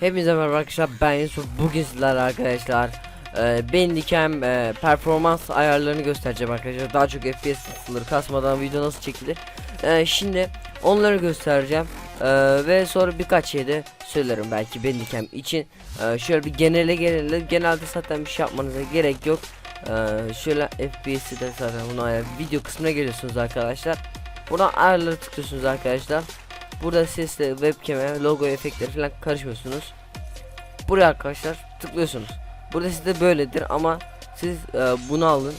Hepinize merhaba arkadaşlar ben Yusuf. Bugün sizlerle arkadaşlar e, Bandicam e, performans ayarlarını göstereceğim arkadaşlar. Daha çok FPS sınırı kasmadan video nasıl çekilir? E, Şimdi onları göstereceğim E, ve sonra birkaç şey de söylerim belki Bandicam için. E, Şöyle bir genele genele genelde zaten bir şey yapmanıza gerek yok. E, Şöyle FPS'i de zaten bunu ayar video kısmına geliyorsunuz arkadaşlar. Buradan ayarları tıklıyorsunuz arkadaşlar Burada sesle webcam'e logo efektleri falan karışmıyorsunuz. Buraya arkadaşlar tıklıyorsunuz. Burada sizde böyledir ama siz e, bunu alın.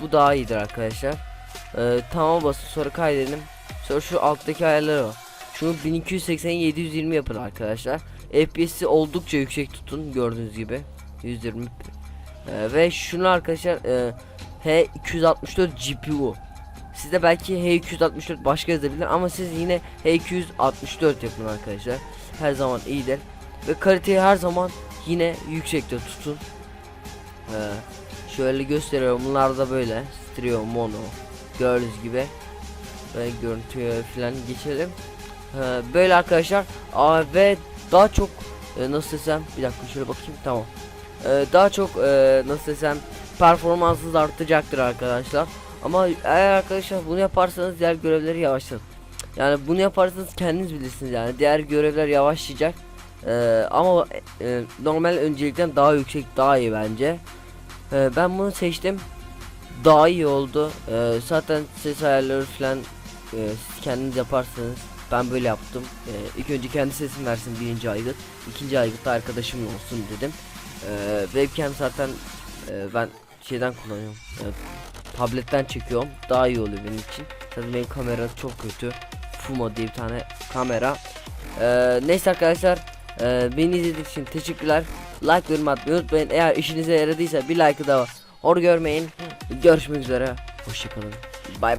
Bu daha iyidir arkadaşlar. E, tamam basın sonra kaydedelim. Sonra şu alttaki ayarları var. Şunu 1280 720 yapın arkadaşlar. FPS'i oldukça yüksek tutun gördüğünüz gibi. 120 e, ve şunu arkadaşlar e, H264 GPU Sizde belki H264 başka yazabilir ama siz yine H264 yapın arkadaşlar. Her zaman iyidir. Ve kaliteyi her zaman yine yüksekte tutun. Ee, şöyle gösteriyorum. Bunlar da böyle. Stereo, mono. Gördüğünüz gibi. Ve görüntüye falan geçelim. Ee, böyle arkadaşlar. Aa, ve daha çok e, nasıl desem bir dakika şöyle bakayım tamam. Ee, daha çok e, nasıl desem performansınız artacaktır arkadaşlar. Ama eğer arkadaşlar bunu yaparsanız diğer görevleri yavaşlatın. Yani bunu yaparsanız kendiniz bilirsiniz yani diğer görevler yavaşlayacak. Ee, ama e, normal öncelikten daha yüksek daha iyi bence. Ee, ben bunu seçtim. Daha iyi oldu. Ee, zaten ses ayarları falan e, siz kendiniz yaparsanız ben böyle yaptım. Ee, ilk önce kendi sesim versin birinci aygıt. ikinci aygıt da arkadaşım olsun dedim. Ee, webcam zaten e, ben şeyden kullanıyorum. E, tabletten çekiyorum. Daha iyi oluyor benim için. Tabii benim kamera çok kötü. Fumo diye bir tane kamera. Ee, neyse arkadaşlar. E, beni izlediğiniz için teşekkürler. Like yorum atmayı unutmayın. Eğer işinize yaradıysa bir like da hor görmeyin. Görüşmek üzere. Hoşçakalın. Bye.